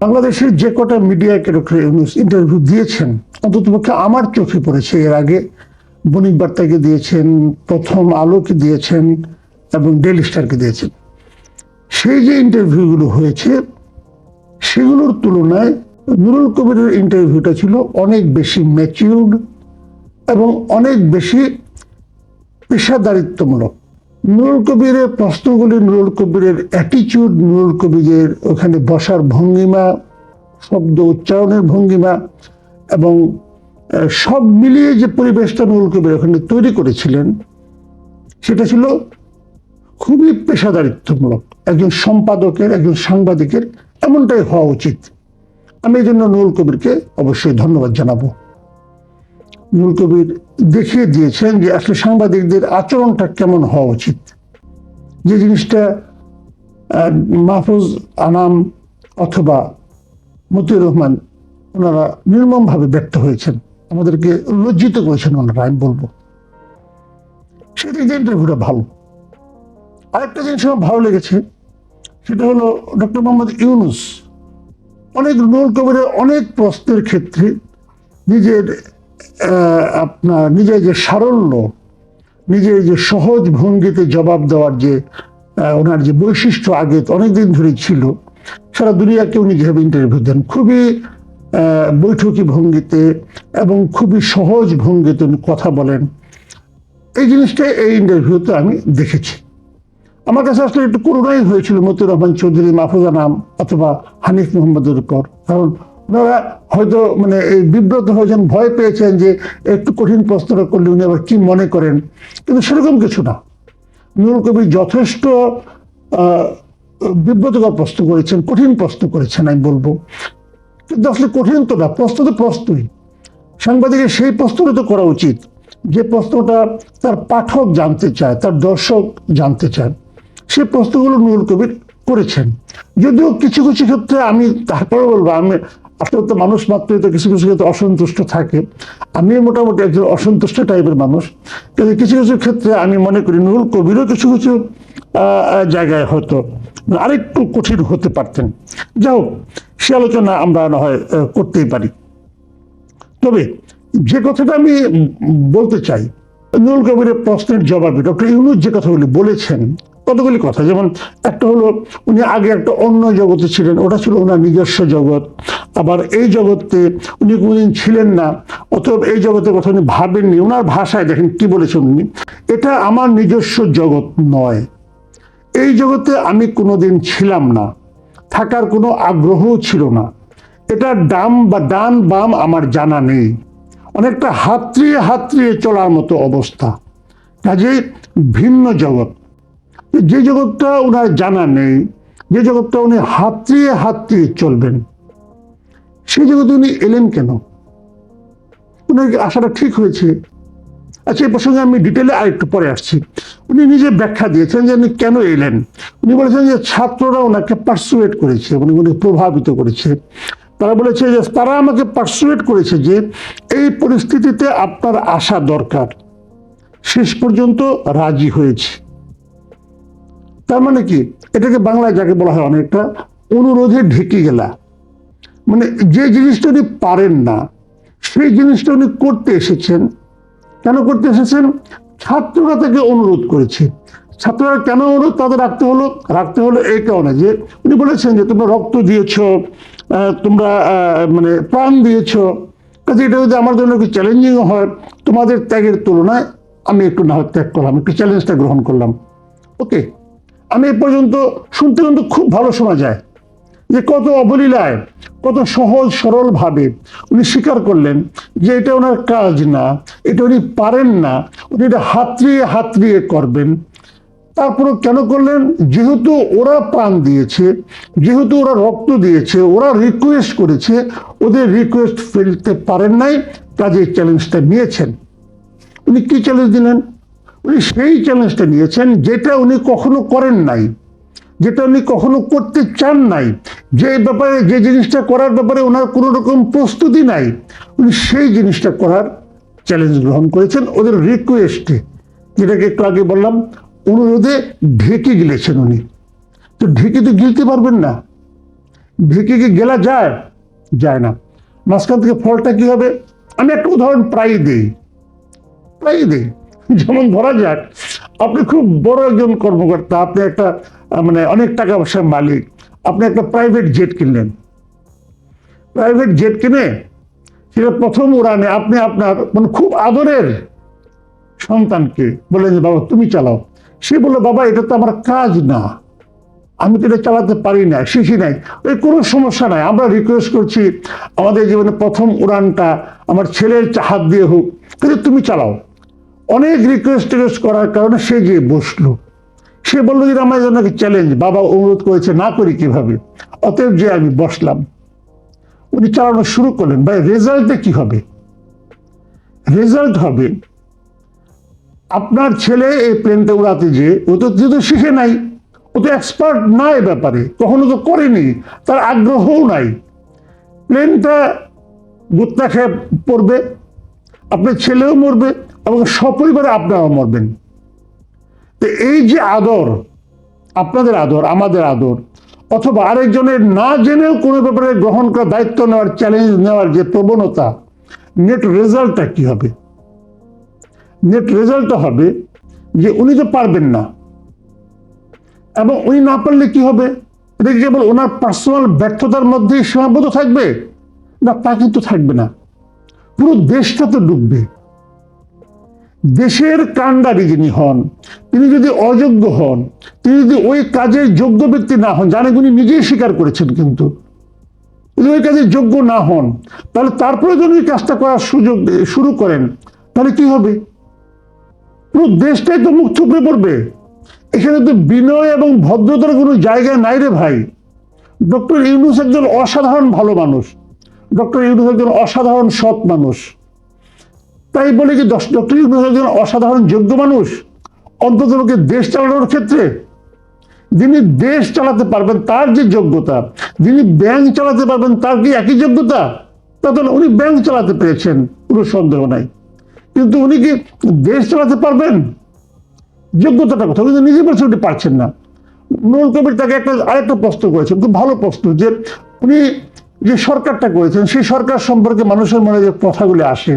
বাংলাদেশের যে কটা মিডিয়াকে ডক্টর ইন্টারভিউ দিয়েছেন, অন্ততপক্ষে আমার চোখে পড়েছে, এর আগে বণিক বার্তাকে দিয়েছেন, প্রথম আলোকে দিয়েছেন, এবং ডেলি স্টারকে দিয়েছেন। সেই যে ইন্টারভিউগুলো হয়েছে, সেগুলোর তুলনায় নুরুল কবিরের ইন্টারভিউটা ছিল অনেক বেশি ম্যাচিউর্ড এবং অনেক বেশি পেশাদারিত্বমূলক। নুরুল কবিরের প্রশ্নগুলি নুরুল কবিরের অ্যাটিচিউড নুরুল কবিরের ওখানে বসার ভঙ্গিমা, শব্দ উচ্চারণের ভঙ্গিমা এবং সব মিলিয়ে যে পরিবেশটা নুরুল কবির ওখানে তৈরি করেছিলেন, সেটা ছিল খুবই পেশাদারিত্বমূলক। একজন সম্পাদকের, একজন সাংবাদিকের এমনটাই হওয়া উচিত। আমি এই জন্য নুরুল কবিরকে অবশ্যই ধন্যবাদ জানাব। নুরুল কবির দেখিয়ে দিয়েছেন যে আসলে সাংবাদিকদের আচরণটা কেমন হওয়া উচিত। যে জিনিসটা মাহফুজ আনাম অথবা মতিউর রহমান, ওনারা নির্মমভাবে ব্যক্ত হয়েছেন। আমাদেরকে লজ্জিত করেছেন ওনারা, আমি বলব। সেদিক দিয়ে ইন্টারভিউটা ভালো। আরেকটা জিনিস আমার ভালো লেগেছে, সেটা হলো ডক্টর মোহাম্মদ ইউনুস অনেক নুরুল কবিরের অনেক প্রশ্নের ক্ষেত্রে নিজের আপনার নিজের যে সারল্য নিজের যে সহজ ভঙ্গিতে জবাব দেওয়ার যে ওনার যে বৈশিষ্ট্য আগে অনেকদিন ধরেই ছিল, সারা দুনিয়াকে উনি যেভাবে ইন্টারভিউ দেন, খুবই বৈঠকি ভঙ্গিতে এবং খুবই সহজ ভঙ্গিতে উনি কথা বলেন। এই জিনিসটা এই ইন্টারভিউতে আমি দেখেছি। আমার কাছে আসলে একটু করুণাই হয়েছিল মতিউর রহমান চৌধুরী মাহফুজা নাম অথবা হানিফ মোহাম্মদের উপর, কারণ ওনারা হয়তো মানে বিব্রত হয়েছেন ভয় পেয়েছেন যে একটু কঠিন প্রশ্নটা করলে উনি আবার কি মনে করেন। কিন্তু সেরকম কিছু না। নুরুল কবির যথেষ্ট বিব্রতকর প্রশ্ন করেছেন, কঠিন প্রশ্ন করেছেন, আমি বলব। কিন্তু আসলে কঠিন তো না, প্রশ্ন তো প্রশ্নই। সাংবাদিকের সেই প্রশ্নটা তো করা উচিত, যে প্রশ্নটা তার পাঠক জানতে চায়, তার দর্শক জানতে চায়। সেই প্রশ্নগুলো নুরুল কবির করেছেন। যদিও কিছু কিছু ক্ষেত্রে আমি তারপরে বলব, আমি আসলে তো মানুষ মাত্রই তো কিছু কিছু ক্ষেত্রে অসন্তুষ্ট থাকে। আমি মোটামুটি একজন অসন্তুষ্ট টাইপের মানুষ। কিন্তু কিছু কিছু ক্ষেত্রে আমি মনে করি নুরুল কবিরও কিছু কিছু জায়গায় হয়তো আরেকটু কঠিন হতে পারতেন। যাই হোক, সে আলোচনা আমরা না হয় করতেই পারি। তবে যে কথাটা আমি বলতে চাই, নুরুল কবিরের প্রশ্নের জবাবে ডক্টর ইউনুস যে কথাগুলি বলেছেন কতগুলি কথা? যেমন একটা হলো উনি আগে একটা অন্য জগতে ছিলেন, ওটা ছিল ওনার নিজস্ব জগৎ। আবার এই জগতে উনি কোনোদিন ছিলেন না অথবা এই জগতের কথা উনি ভাবেননি। ওনার ভাষায় দেখেন কি বলেছেন উনি? এটা আমার নিজস্ব জগৎ নয়। এই জগতে আমি কোনোদিন ছিলাম না। থাকার কোনো আগ্রহও ছিল না। এটা ডাম বা ডান বাম আমার জানা নেই। অনেকটা হাতড়িয়ে হাতড়িয়ে চলার মতো অবস্থা। কাজেই ভিন্ন জগৎ। যে জগৎটা ওনার জানা নেই, যে জগৎটা উনি হাতড়িয়ে হাতড়িয়ে চলবেন, সেই জগতে উনি এলেন কেন? উনার আশাটা ঠিক হয়েছে। আচ্ছা এই প্রসঙ্গে আমি ডিটেলে আরেকটু পরে আসছি। উনি নিজে ব্যাখ্যা দিয়েছেন যে উনি কেন এলেন। উনি বলেছেন যে ছাত্ররা ওনাকে পার্সুয়েট করেছে, উনি উনি প্রভাবিত করেছে। তারা বলেছে যে তারা আমাকে পার্সুয়েট করেছে যে এই পরিস্থিতিতে আপনার আসা দরকার। শেষ পর্যন্ত রাজি হয়েছে। তার মানে কি? এটাকে বাংলায় যাকে বলা হয় অনেকটা অনুরোধে ঢেকে গেলা। মানে যে জিনিসটা উনি পারেন না, সেই জিনিসটা উনি করতে এসেছেন। কেন করতে এসেছেন? ছাত্ররা তাকে অনুরোধ করেছে। ছাত্ররা কেন অনুরোধ? তাদের রাখতে হলো রাখতে হলো এই কারণে যে উনি বলেছেন যে, তোমরা রক্ত দিয়েছ তোমরা মানে প্রাণ দিয়েছ। কাজে এটা যদি আমার জন্য একটু চ্যালেঞ্জিং হয়, তোমাদের ত্যাগের তুলনায় আমি একটু না ত্যাগ করলাম, একটু চ্যালেঞ্জটা গ্রহণ করলাম। ওকে আমি এ পর্যন্ত শুনতে কিন্তু খুব ভালো শোনা যায় যে কত অবলীলায়, কত সহজ সরল ভাবে উনি স্বীকার করলেন যে এটা ওনার কাজ না, এটা উনি পারেন না, উনি এটা হাতড়িয়ে হাতড়িয়ে করবেন। তারপরে কেন করলেন? যেহেতু ওরা প্রাণ দিয়েছে, যেহেতু ওরা রক্ত দিয়েছে, ওরা রিকোয়েস্ট করেছে, ওদের রিকোয়েস্ট ফেলতে পারেন নাই কাজে চ্যালেঞ্জটা নিয়েছেন। উনি কি চ্যালেঞ্জ দিলেন? উনি সেই চ্যালেঞ্জটা নিয়েছেন যেটা উনি কখনো করেন নাই, যেটা উনি কখনো করতে চান নাই। যে ব্যাপারে, যে জিনিসটা করার ব্যাপারে ওনার কোনো রকম প্রস্তুতি নাই, উনি সেই জিনিসটা করার চ্যালেঞ্জ গ্রহণ করেছেন। ওদের রিকোয়েস্টে যেটাকে একটু আগে বললাম, অনুরোধে ঢেকে গিলেছেন উনি। তো ঢেকে তো গিলতে পারবেন না। ঢেকে কি গেলা যায় যায় না। মাঝখান থেকে ফলটা কি হবে? আমি একটা উদাহরণ প্রায় দিই। প্রায় দিই। যেমন ধরা যাক, আপনি খুব বড় একজন কর্মকর্তা, আপনি একটা মানে অনেক টাকা পয়সার মালিক, আপনি একটা প্রাইভেট জেট কিনলেন। প্রাইভেট জেট কিনে সেটা প্রথম উড়ানে আপনি আপনার মানে খুব আদরের সন্তানকে বললেন যে, বাবা, তুমি চালাও। সে বলল, বাবা, এটা তো আমার কাজ না। আমি তো এটা চালাতে পারি না, শিখি নাই। ওই কোনো সমস্যা নাই। আমরা রিকোয়েস্ট করছি, আমাদের জীবনে প্রথম উড়ানটা আমার ছেলের হাত দিয়ে হোক। কিন্তু তুমি চালাও। অনেক রিকোয়েস্ট টিকোয়েস্ট করার কারণে সে গিয়ে বসল। সে বলল যে আমার জন্য চ্যালেঞ্জ বাবা অনুরোধ করেছে, না করি কীভাবে? অতএব যে আমি বসলাম। উনি চালানো শুরু করলেন, ভাই রেজাল্টে কি হবে? রেজাল্ট হবে, আপনার ছেলে এই প্লেনটা উড়াতে যে ও তো যেহেতু শিখে নাই, ও তো এক্সপার্ট না এ ব্যাপারে, কখনো তো করেনি, তার আগ্রহও নাই। প্লেনটা গুত্তা খেয়ে পড়বে, আপনার ছেলেও মরবে এবং সপরিবারে আপনারাও মরবেন। তো এই যে আদর, আপনাদের আদর, আমাদের আদর, অথবা আরেকজনের না জেনেও কোনো ব্যাপারে গ্রহণ করার দায়িত্ব নেওয়ার চ্যালেঞ্জ নেওয়ার যে প্রবণতা নেট রেজাল্টটা কি হবে? নেট রেজাল্টটা হবে যে উনি তো পারবেন না। এবং উনি না পারলে কি হবে? এটা কেবল ওনার পার্সোনাল ব্যর্থতার মধ্যেই সীমাবদ্ধ থাকবে? না, তা কিন্তু থাকবে না। পুরো দেশটা তো ডুববে। দেশের কাণ্ডারি যিনি হন, তিনি যদি অযোগ্য হন, তিনি যদি ওই কাজের যোগ্য ব্যক্তি না হন জানে উনি নিজেই স্বীকার করেছেন কিন্তু। যদি ওই কাজে যোগ্য না হন, তাহলে তারপরে যদি ওই কাজটা করার সুযোগ শুরু করেন, তাহলে কি হবে? পুরো দেশটাই তো মুখ থুপড়ে পড়বে। এখানে তো বিনয় এবং ভদ্রতার কোনো জায়গা নাই রে ভাই। ডক্টর ইউনুস একজন অসাধারণ ভালো মানুষ। ডক্টর ইউনুস একজন অসাধারণ সৎ মানুষ। তাই বলে কি ডক্টর ইউনুস একজন অসাধারণ যোগ্য মানুষ, অন্তত লোকে দেশ চালানোর ক্ষেত্রে যিনি দেশ চালাতে পারবেন তার যে যোগ্যতা, যিনি ব্যাংক চালাতে পারবেন তার কি একই যোগ্যতা? তাহলে উনি ব্যাংক চালাতে পেরেছেন, কোনো সন্দেহ নাই। কিন্তু উনি কি দেশ চালাতে পারবেন? যোগ্যতাটা কথা কিন্তু নিজে বলছেন উনি পারছেন না। নুরুল কবির তাকে একটা আরেকটা প্রশ্ন করেছেন, খুব ভালো প্রশ্ন যে উনি যে সরকারটা করেছেন, সেই সরকার সম্পর্কে মানুষের মনে যে কথাগুলি আসে,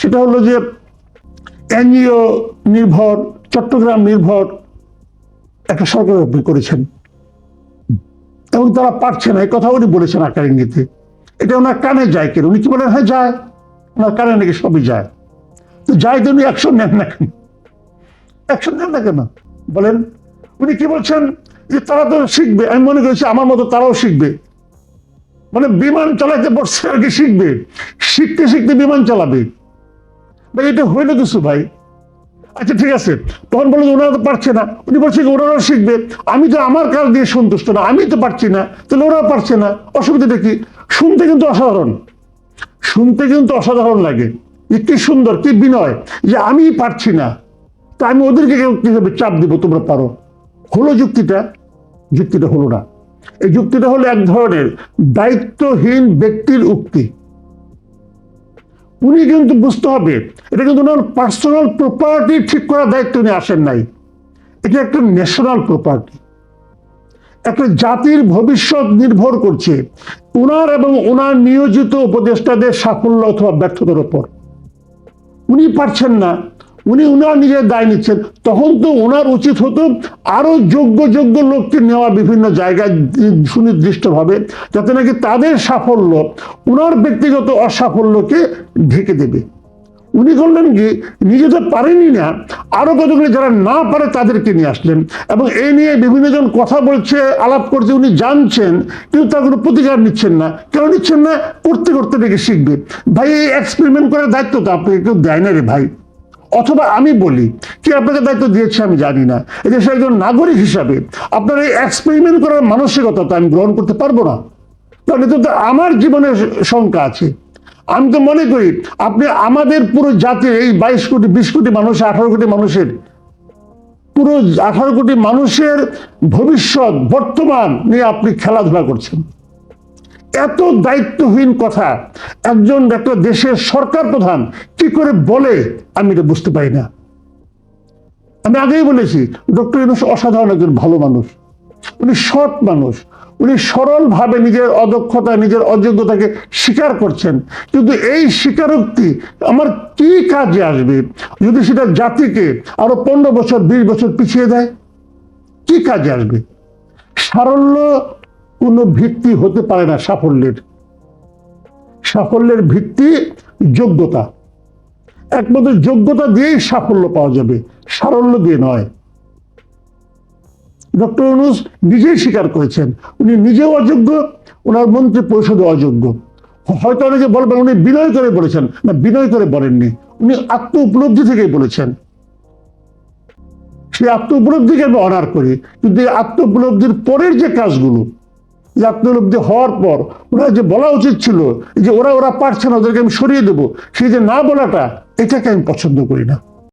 সেটা হলো যে এনজিও নির্ভর, চট্টগ্রাম নির্ভর একটা সরকার করেছেন। এবং তারা পারছে না, এই কথা উনি বলেছেন আকার ইঙ্গিতে। এটা ওনার কানে যায় কেন, উনি কি বলেন হ্যাঁ যায়। ওনার কানে নাকি সবই যায়। তো যায় তো উনি অ্যাকশন নেন না কেন? অ্যাকশন নেন না কেন? বলেন, উনি কি বলছেন যে তারা তো শিখবে, আমি মনে করছি আমার মতো তারাও শিখবে। মানে বিমান চালাতে বসছে আর কি শিখবে। শিখতে শিখতে বিমান চালাবে। ভাই, এটা হইল কিছু ভাই? আচ্ছা ঠিক আছে। তখন বলে ওনারা তো পারছে না। উনি বলছে কি, ওনারাও শিখবে। আমি তো আমার কাজ দিয়ে সন্তুষ্ট না, আমি তো পারছি না, তাহলে ওরাও পারছে না। অসুবিধাটা কি? শুনতে কিন্তু অসাধারণ। শুনতে কিন্তু অসাধারণ লাগে। যে কি সুন্দর কি বিনয় যে আমি পারছি না। তা আমি ওদেরকে কীভাবে চাপ দিব, তোমরা পারো? হলো যুক্তিটা? যুক্তিটা হলো না। এই যুক্তিটা হলো এক ধরনের দায়িত্বহীন ব্যক্তির উক্তি। উনি কিন্তু বুঝতে হবে, এটা কিন্তু ওনার পার্সোনাল প্রপার্টি ঠিক করার দায়িত্ব উনি আসেন নাই। এটা একটা ন্যাশনাল প্রপার্টি একটা জাতির ভবিষ্যৎ নির্ভর করছে ওনার এবং ওনার নিয়োজিত উপদেষ্টাদের সাফল্য অথবা ব্যর্থতার উপর। উনি পারছেন না। উনি উনার নিজের দায় নিচ্ছেন। তখন তো ওনার উচিত হতো আরও যোগ্য যোগ্য লোককে নেওয়া বিভিন্ন জায়গায় সুনির্দিষ্টভাবে, যাতে নাকি তাদের সাফল্য ওনার ব্যক্তিগত অসাফল্যকে ঢেকে দেবে। উনি করলেন কি, নিজে তো পারেনি না, আরও কতগুলি যারা না পারে তাদেরকে নিয়ে আসলেন। এবং এই নিয়ে বিভিন্ন জন কথা বলছে, আলাপ করছে, উনি জানছেন, কিন্তু তার কোনো প্রতিকার নিচ্ছেন না। কেন নিচ্ছেন না? করতে করতে নাকি শিখবে। ভাই, এই এক্সপেরিমেন্ট করার দায়িত্ব তো আপনাকে কেউ দেয় না রে ভাই। অথবা আমি বলি, কি আপনাকে দায়িত্ব দিয়েছে আমি জানি না। এদেশে একজন নাগরিক হিসাবে আপনার এই এক্সপেরিমেন্ট করার মানসিকতা তো আমি গ্রহণ করতে পারব না। এতে তো আমার জীবনের শঙ্কা আছে। আমি তো মনে করি, আপনি আমাদের পুরো জাতির এই বাইশ কোটি, বিশ কোটি মানুষ, আঠারো কোটি মানুষের, পুরো আঠারো কোটি মানুষের ভবিষ্যৎ, বর্তমান নিয়ে আপনি খেলাধুলা করছেন। এত দায়িত্বহীন কথা একজন একটা দেশের সরকার প্রধান কি করে বলে, আমি এটা বুঝতে পারি না। আমি আগেই বলেছি, ডক্টর ইউনুস অসাধারণ একজন ভালো মানুষ। উনি সৎ মানুষ। উনি সরলভাবে নিজের অদক্ষতা, নিজের অযোগ্যতাকে স্বীকার করছেন। কিন্তু এই স্বীকারোক্তি আমার কি কাজে আসবে? যদি সেটা জাতিকে আরও পনেরো বছর, বিশ বছর পিছিয়ে দেয়, কি কাজে আসবে? সারল্য কোনো ভিত্তি হতে পারে না সাফল্যের। সাফল্যের ভিত্তি যোগ্যতা। একমাত্র যোগ্যতা দিয়েই সাফল্য পাওয়া যাবে, সারল্য দিয়ে নয়। ডক্টর অনুজ নিজেই স্বীকার করেছেন, উনি নিজেও অযোগ্য, ওনার মন্ত্রী পরিষদে অযোগ্য। হয়তো অনেকে বলবেন উনি বিনয় করে বলেছেন, না বিনয় করে বলেননি, উনি আত্ম উপলব্ধি থেকেই বলেছেন। সেই আত্ম উপলব্ধিকে আমি অনার করি, কিন্তু এই আত্ম উপলব্ধির পরের যে কাজগুলো যে আত্মলব্ধি হওয়ার পর ওরা যে বলা উচিত ছিল যে ওরা ওরা পারছে না, ওদেরকে আমি সরিয়ে দেবো, সেই যে না বলাটা, এটাকে আমি পছন্দ করি না।